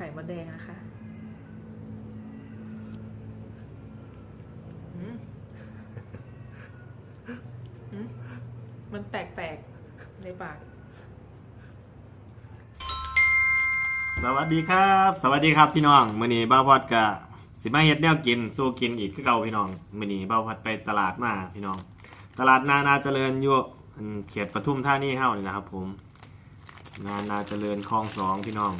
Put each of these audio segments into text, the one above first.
ไข่มดแดงนะคะอืมอืมมันแตกๆ ในปาก สวัสดีครับ สวัสดีครับพี่น้องมื้อนี้บ้าวพอดกะสิมาเฮ็ดแนวกินสู้กินอีกคือเก่าพี่น้องมื้อนี้บ้าวพอดไปตลาดมาพี่น้อง ตลาดนานาเจริญอยู่อันเขตปทุมธานีเฮานี่นะครับผม นานาเจริญคลองสองพี่น้อง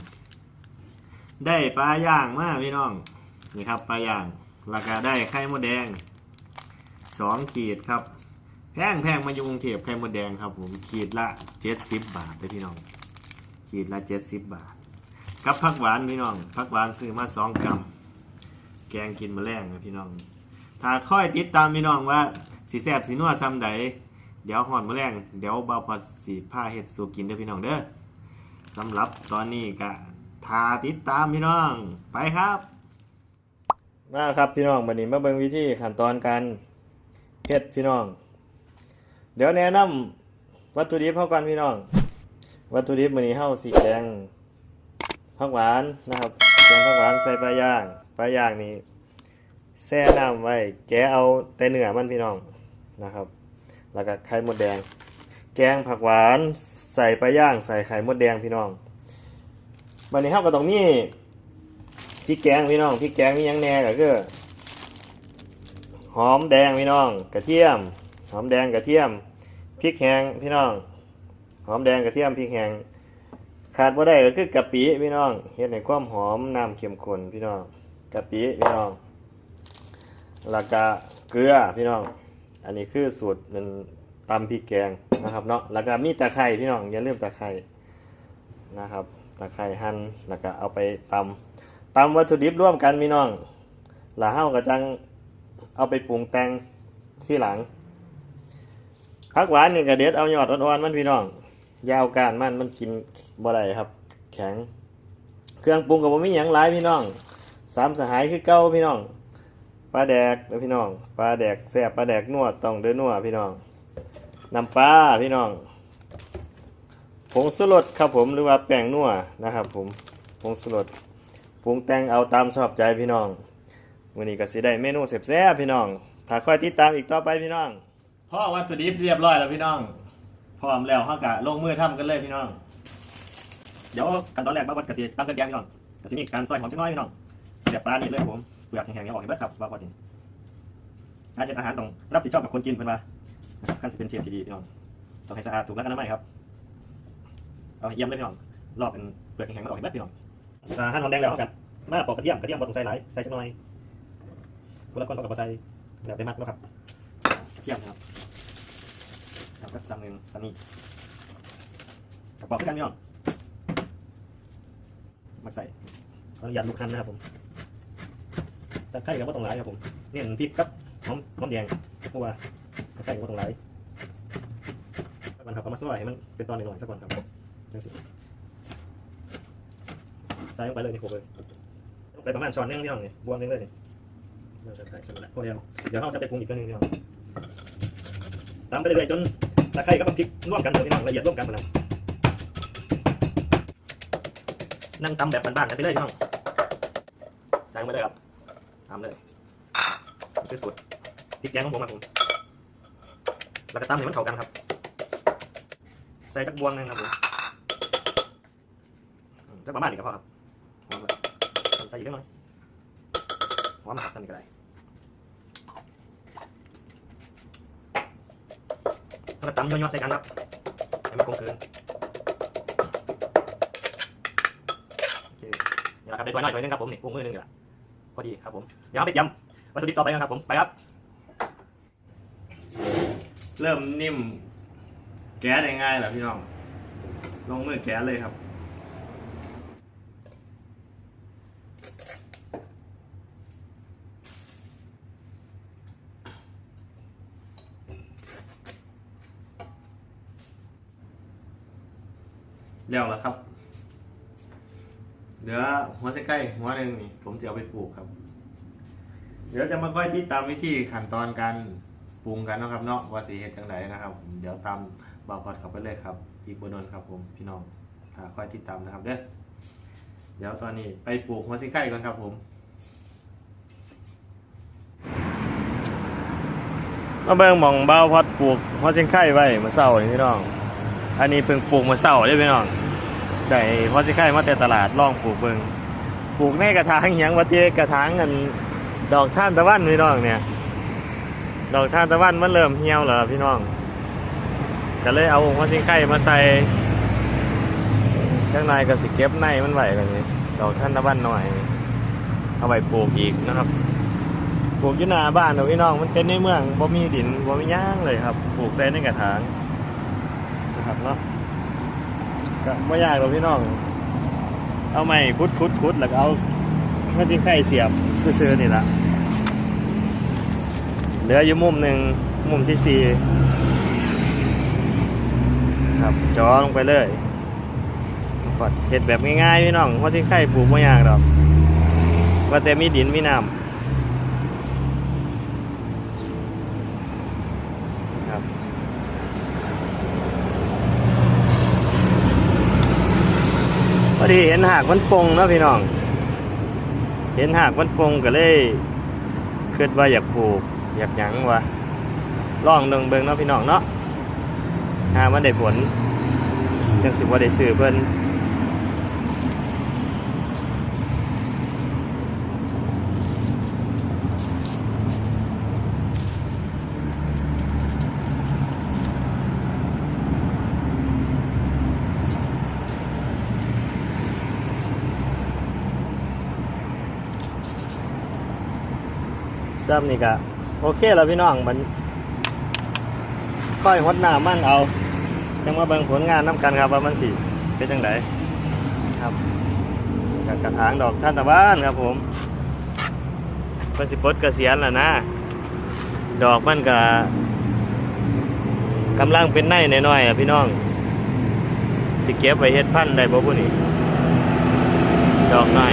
ได้ปลาย่างมาพี่น้องนี่ครับปลาย่างราคาได้ไข่มดแดงสองขีดครับ แพงแพงมาอยู่กรุงเทพไข่มดแดงครับผมขีดละเจ็ดสิบบาทเลยพี่น้อง ขีดละเจ็ดสิบบาทกับผักหวานพี่น้องผักหวานซื้อมาสองกรัมแกงกินมาแรงนะพี่น้อง ถ้าค่อยติดตามพี่น้องว่าสีแสบสีนัวซ้ำใดเดี๋ยวหอดมาแรงเดี๋ยวเบาพอสีผ้าเห็ดสูกินเด้อพี่น้องเด้อสำหรับตอนนี้ก็ ทาติดตามพี่น้อง ไปครับ มาครับพี่น้องวันนี้มาเบิ่งวิธีขั้นตอนการเฮ็ดพี่น้อง เดี๋ยวแนะนำวัตถุดิบเฮาก่อนพี่น้อง วัตถุดิบมื้อนี้เฮาสิแกงผักหวานนะครับแกงผักหวานใส่ปลาย่างปลาย่างนี่แช่น้ำไว้ แกเอาแต่เนื้อมันพี่น้องนะครับ แล้วก็ไข่มดแดง แกงผักหวานใส่ปลาย่างใส่ไข่มดแดงพี่น้อง วันนี้เฮาก็ต้องมีพริกแกงพี่น้องพริกแกงมียังแน่ก็คือหอมแดงพี่น้อง กระเทียม หอมแดงกระเทียมพริกแห้งพี่น้อง หอมแดงกระเทียมพริกแห้งขาดบ่ได้ก็คือกะปิพี่น้องเฮ็ดให้ความหอมน้ำเข้มข้นพี่น้องกะปิพี่น้องแล้วก็เกลือพี่น้อง อันนี้คือสูตรมันตำพริกแกงนะครับเนาะแล้วก็มีตะไคร้พี่น้องอย่าลืมตะไคร้นะครับ ตะไคร้หั่นแล้วก็เอาไปตำตำวัตถุดิบร่วมกันพี่น้องแล้วเฮาก็จังเอาไปปรุงแต่งที่หลังผักหวานนี่ก็เด็ดเอายอดอ่อนๆมันพี่น้องยาวการมันมันกินบ่ได้ครับ แข็ง เครื่องปรุงกับบ่มีหยังหลายพี่น้องสามสหายคือเก่าพี่น้องปลาแดกเด้อพี่น้องปลาแดกแซ่บปลาแดกนวดต้องเด้อนัวพี่น้องน้ำปลาพี่น้อง ผงสุรสครับผมหรือว่าแป้งนัวนะครับ ผมผงสุรสปรุงแต่งเอาตามชอบใจพี่น้องวันนี้ก็สิได้เมนูแซ่บพี่น้อง ถ้าคอยติดตามอีกต่อไปพี่น้องพ่อวัตถุดิบเรียบร้อยแล้วพี่น้อง พร้อมแล้วเฮากะลงมือทำกันเลยพี่น้อง เดี๋ยวขั้นตอนแรกบ้าบดกระสีตั้งเครื่องแกงพี่น้องกระสีนี่การซอยหอมจังน้อยพี่น้องเดี๋ยวปลานี่เลยครับผมเปลือกแห้งๆนี่ออกให้เบิดครับบ้าบดนี่การเฮ็ดอาหารต้องรับผิดชอบกับคนกินเพิ่นว่านะครับขั้นสิเป็นเชฟที่ดีพี่น้องต้องให้สะอาดถูกหลักอนามัยครับ เอาเยี่ยมเลยพี่น้องลอกเป็นเปลือกแห้งๆมันออกให้เบิดพี่น้องอ่าหั่นหอมแดงแล้วเฮากันมาปอกกระเทียมกระเทียมบ่ต้องใส่หลายใส่จักหน่อยคนละคนปอกกับบ่ใส่แล้วแต่มักเนาะครับกระเทียมนะครับเอาสักสั่งหนึงสั่งนี้กระป๋องกันพี่น้องมาใส่ขออนุญาตลูกคันนะครับผมตะไคร้กับว่าตรงไหลายครับผมเนี่ยพริกกับหอมหอมแดงเพราะว่าตะไคร้กับว่าตรงไหลายสันครับเอามาซอยให้มันเป็นตอนหน่อยๆสักวันครับ จังสิใส่ลงไปเลยนี่โขกเลยไปประมาณช้อนนึงพี่น้องนี่บวงนึงเลยนี่เราจะใส่สมุนไพรพอแล้วเดี๋ยวเราจะไปปรุงอีกเครื่องหนึงพี่น้องตามไปเรื่อยๆจนตะไคร้กับพริกร่วมกันเลยพี่น้องละเอียดร่วมกันหมดแล้วนั่งตำแบบบ้านๆกันไปเลยพี่น้องจางไปเลยครับทำเลยคือสูตรพริกแกงของผมครับผมแล้วก็ตำให้มันเข้ากันครับ ใส่จักบวงนึงครับผม จักประมาณนี้ก็พอครับหอมใส่อีกเล็กน้อยหอมครับทำนี่ก็ได้แล้วก็ตำย้อนๆใส่กันครับให้มันกลมกลืนโอเคนี่แหละครับได้ถ้วยน้อยถ้วยนึงครับผมนี่ปรุงมือนึงนี่แหละพอดีครับผมเดี๋ยวไปยำวัตถุดิบต่อไปกันครับผมไปครับ เริ่มนิ่มแก๊สง่ายๆแล้วพี่น้องลงมือแก๊สเลยครับ เดี๋ยวแล้วครับเหลือหัวไส้ไก่หัวหนึ่งนี่ผมจะเอาไปปลูกครับ เดี๋ยวจะมาค่อยติดตามวิธีขั้นตอนการปรุงกันนะครับเนาะว่าสีเห็ดจังไดนะครับ เดี๋ยวตามบ่าพอดเข้าไปเลยครับ อีกบนนนครับผมพี่น้องถ้าค่อยติดตามนะครับเด้อเดี๋ยวตอนนี้ไปปลูกหัวซิไข่ก่อนครับผมมาเบิ่งหมองเบาพอดปลูกหัวซิไข่ไว้มาเศร้านี่พี่น้อง อันนี้เพิ่งปลูกมาเศร้าเด้อพี่น้อง ได้หัวซิไข่มาแต่ตลาดลองปลูกเบิงปลูกในกระถางเหียงวัดเจกระถางกันดอกท่านตะวันพี่น้องเนี่ย ดอกท่านตะวันมันเริ่มเหี่ยวแล้วพี่น้องก็เลยเอาหัวซิไข่มาใส่ข้างในก็สิเก็บในมันไหวแบบนี้ดอกท่านตะวันหน่อย เอาไว้ปลูกอีกนะครับปลูกอยู่หน้าบ้านเดี๋ยวพี่น้องมันเป็นในเมืองบ่มีดินบ่มีย่างเลยครับปลูกใส่ในกระถางนะครับเนาะ ก็ไม่ยากหรอกพี่น้อง เอาไม้คุดคุดคุดแล้วก็เอาข้าวจิ้งไข่เสียบซื่อๆนี่ละเหลืออยู่มุมหนึ่งมุมที่สี่ครับจอลงไปเลยกดเห็ดแบบง่ายๆพี่น้องข้าวจิ้งไข่ปลูกไม่ยากหรอกว่าแต่มีดินมีน้ำ ครับพอ ดีเห็นหากมันปงเนาะพี่น้อง เห็นหากมันปงก็เลยคิดว่าอยากปลูก อยากหยังวะลองเดิงเบิงเนาะพี่น้องเนาะหามันได้ผลจังสิว่าได้ซื้อเพิ่น ซ้ำนี่ก็โอเคแล้วพี่น้องมันค่อยหดหน้ำมันเอาจังมาเบิ่งผลงานน้ำกันครับว่ามันสิเป็นจังไดครับกับกระถางดอกท่านตะวันครับผมเป็นสิปลดเกษียณแล้วนะ ดอกมันก็กำลังเป็นไน่น้อยๆอะพี่น้อง สิเก็บไว้เฮ็ดพันธุ์ได้บ่ผู้นี้ดอกน้อย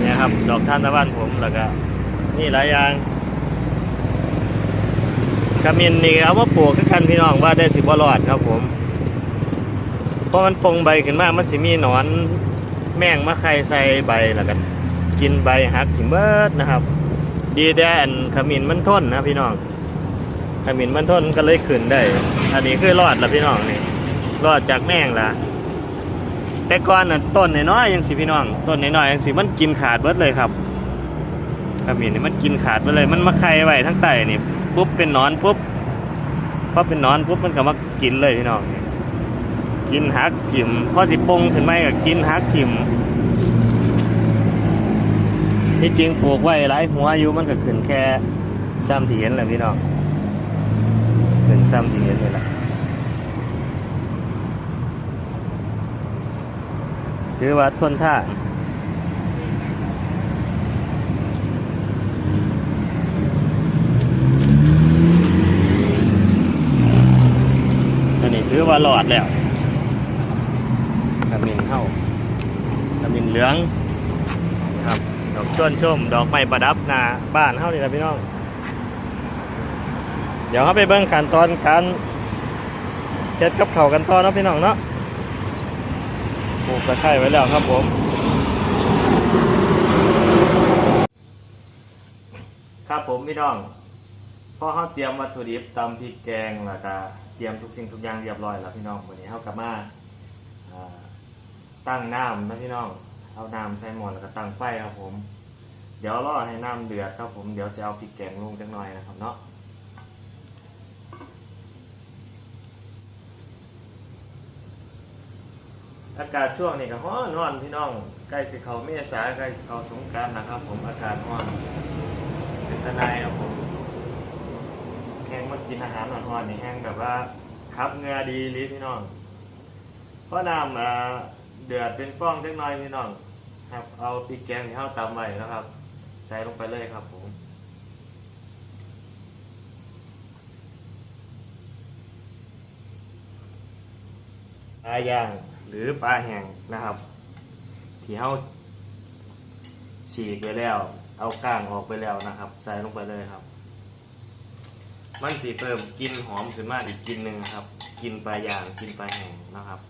เนี่ยครับ ดอกท่านตะวันผมแล้วก็ นี่หลายอย่างกระมินนี่เอามาปลูกกัน พี่น้องว่าได้สิบ่รอดครับผม เพราะมันปงใบขึ้นมามันสิมีหนอนแมงมาไข่ใส่ใบแล้วก็กินใบหักถิ่มเบิดนะครับ ดีแต่อันขมิ้นมันทนนะพี่น้องขมิ้นมันทนก็เลยขึ้นได้ อันนี้คือรอดแล้วพี่น้องนี่รอดจากแมงละแต่ก่อนน่ะต้นน้อยๆยังสิพี่น้อง ต้นน้อยๆยังสิมันกินขาดเบิดเลยครับ ขมิ้นนี่มันกินขาดไปเลย มันมาไข่ไว้ทั้งใต้นี่ปุ๊บเป็นนอนปุ๊บพอเป็นนอนปุ๊บมันก็มากินเลยพี่น้องนี่กินหักถิ่มพอสิปงขึ้นมาก็กินหักถิ่มที่จริงปลูกไว้หลายหัวอยู่มันก็ขึ้นแค่ซ้ำที่เห็นแหละพี่น้องขึ้นซ้ำที่เห็นนี่แหละถือว่าทนท่าน อันนี้ถือว่าหลอดแล้วขมิ้นเข้าขมิ้นเหลืองนะครับดอกชวนชม ดอกไม้ประดับหน้าบ้านเข้านี่นะพี่น้อง เดี๋ยวเขาไปเบิ่งขั้นตอนการเช็ดกับเข่ากันต่อเนะพี่น้องเนาะปลูกตะไคร้ไว้แล้วครับผมครับผมพี่น้องพอเขาเตรียมวัตถุดิบตำพริกแกงแล้วก็ ตรียมทุกสิ่งทุกอย่างเรียบร้อยแล้วพี่น้องวันนี้เขากลับมาตั้งน้ำนะพี่น้องเอาน้ำใส่หม้อแล้วก็ตั้งไฟครับผม เดี๋ยวรอให้น้ำเดือดครับผมเดี๋ยวจะเอาพริกแกงลงจักหน่อยนะครับเนาะอากาศช่วงนี้ก็ร้อนอนพี่น้องใกล้สิเขาเมษาใกล้สิเขาสงการนะครับ ผมอากาศร้อนเป็นตะไนครับผม กินอาหารหอนๆนี่แห้งแบบว่าคับเงือดีลิพี่น้องเพราะน้ำอ่าเดือดเป็นฟองจักน่อยพี่น้องครับเอาพริกแกงที่เข้าตำไว้นะครับ ใส่ลงไปเลยครับผมปลาย่างหรือปลาแห้งนะครับ ที่เขาฉีกไปแล้ว เอาก้างออกไปแล้วนะครับ ใส่ลงไปเลยครับ มันสีเพิ่มกลินหอมขึ้นมาอีกกลินหนึ่งครับกินปลาย่างกินปลาแห้งนะครับ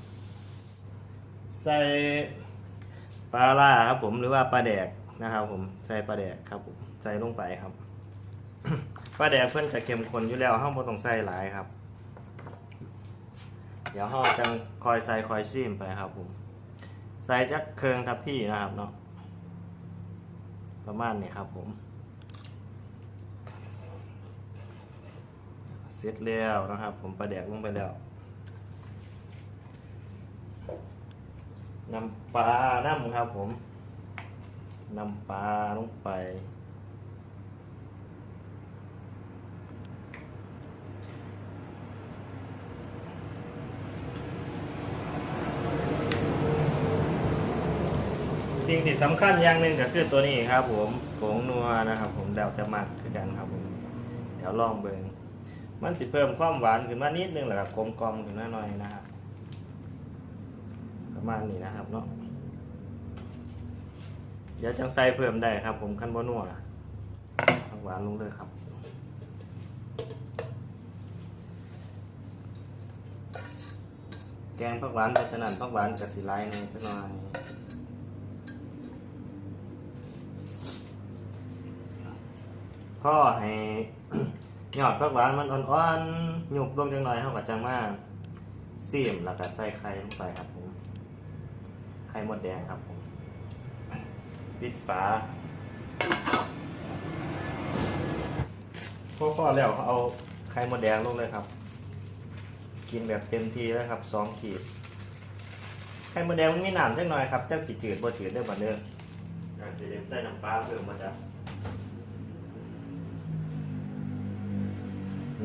ใส่ปลาล่าครับผมหรือว่าปลาแดกนะครับ ผมใส่ปลาแดกครับผมใส่ลงไปครับปลาแดกเพื่อนจะเข้มข้นอยู่แล้วห้องบ่ต้องใส่หลายครับ เดี๋ยวห้องจังคอยใส่คอยซีมไปครับผมใส่จักเครื่องทับพี่นะครับเนาะประมาณนี้ครับผม เสร็จแล้วนะครับ ผมปลาแดกลงไปแล้วนำปลาน้ำครับผมนำปลาลงไปสิ่งที่สำคัญอย่างหนึ่งก็คือตัวนี้ครับผมผงนัวนะครับ ผมเดาจะมักคือกันครับผม เดี๋ยวลองเบิง มันสิเพิ่มความหวานขึ้นมานิดนึงแล้วก็กลมกลอมขึ้นมาหน่อยนะครับประมาณนี้นะครับเนาะเดี๋ยวจังใส่เพิ่มได้ครับ ผมขั้นบนัวหวานลงเลยครับแกงผักหวานเพราะฉะนั้นผักหวานกับสีไลในจักหน่อยพ่อให้ ยอดผักหวานมันอ่อนๆหยุบลงจังหน่อยเท่ากับจังมาซีมแล้วก็ใส่ไข่ลงไปครับผมไข่มดแดงครับผมปิดฝาพอพอแล้วเอาไข่มดแดงลงเลยครับ กินแบบเต็มที่แล้วครับสองขีดไข่มดแดงมันมีน้ำจังหน่อยครับจังสีจืดบ่จืดได้บ่เด้อจังสีเล็มใส่น้ำปลาเพิ่มมาจ้ะ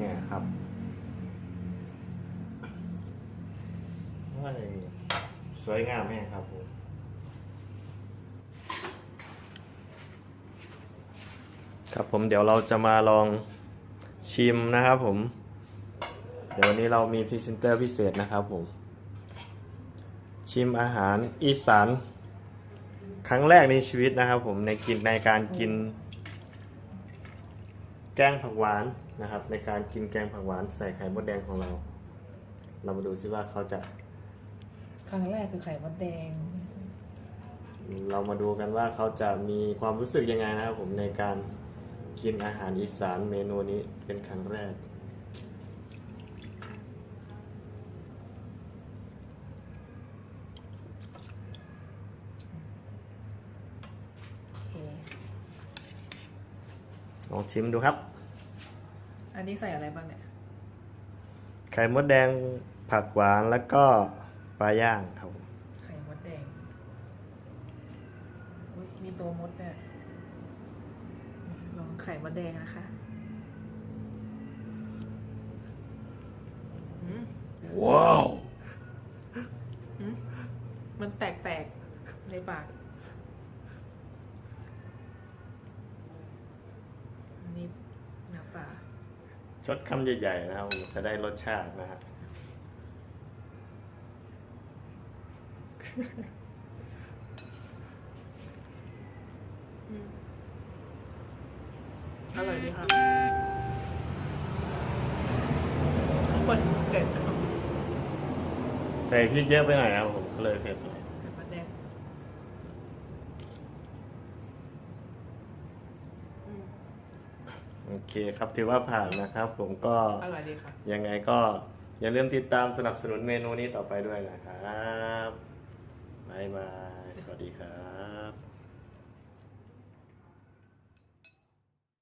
เนี่ยครับว่าอะสวยงามแม่ครับผมครับผมเดี๋ยวเราจะมาลองชิมนะครับผม เดี๋ยววันนี้เรามีพรีเซนเตอร์พิเศษนะครับผม ชิมอาหารอีสานครั้งแรกในชีวิตนะครับผมในกินในการกิน แกงผักหวานนะครับ ในการกินแกงผักหวานใส่ไข่มดแดงของเรา เรามาดูซิว่าเขาจะครั้งแรกคือไข่มดแดง เรามาดูกันว่าเขาจะมีความรู้สึกยังไงนะครับผมในการกินอาหารอีสานเมนูนี้เป็นครั้งแรก โอเค ลองชิมดูครับ อันนี้ใส่อะไรบ้างเนี่ย ไข่มดแดงผักหวานแล้วก็ปลาย่างครับผมไข่มดแดงอุ๊ยมีตัวมดเนี่ยลองไข่มดแดงนะคะอืมว้าว อืมมันแตกๆในปากอันนี้น้ำปลา ชดคำใหญ่ๆนะครับผมจะได้รสชาตินะครับอร่อยดีค่ะคนเกิดไข่ใส่พริกเยอะไปหน่อยนะครับผมก็เลยเผ็ดหน่อยมดแด อเคครับถือว่าผ่านนะครับ ผมก็อร่อยดีค่ะ ยังไงก็อย่าลืมติดตามสนับสนุนเมนูนี้ต่อไปด้วยนะครับบายบาย สวัสดีครับ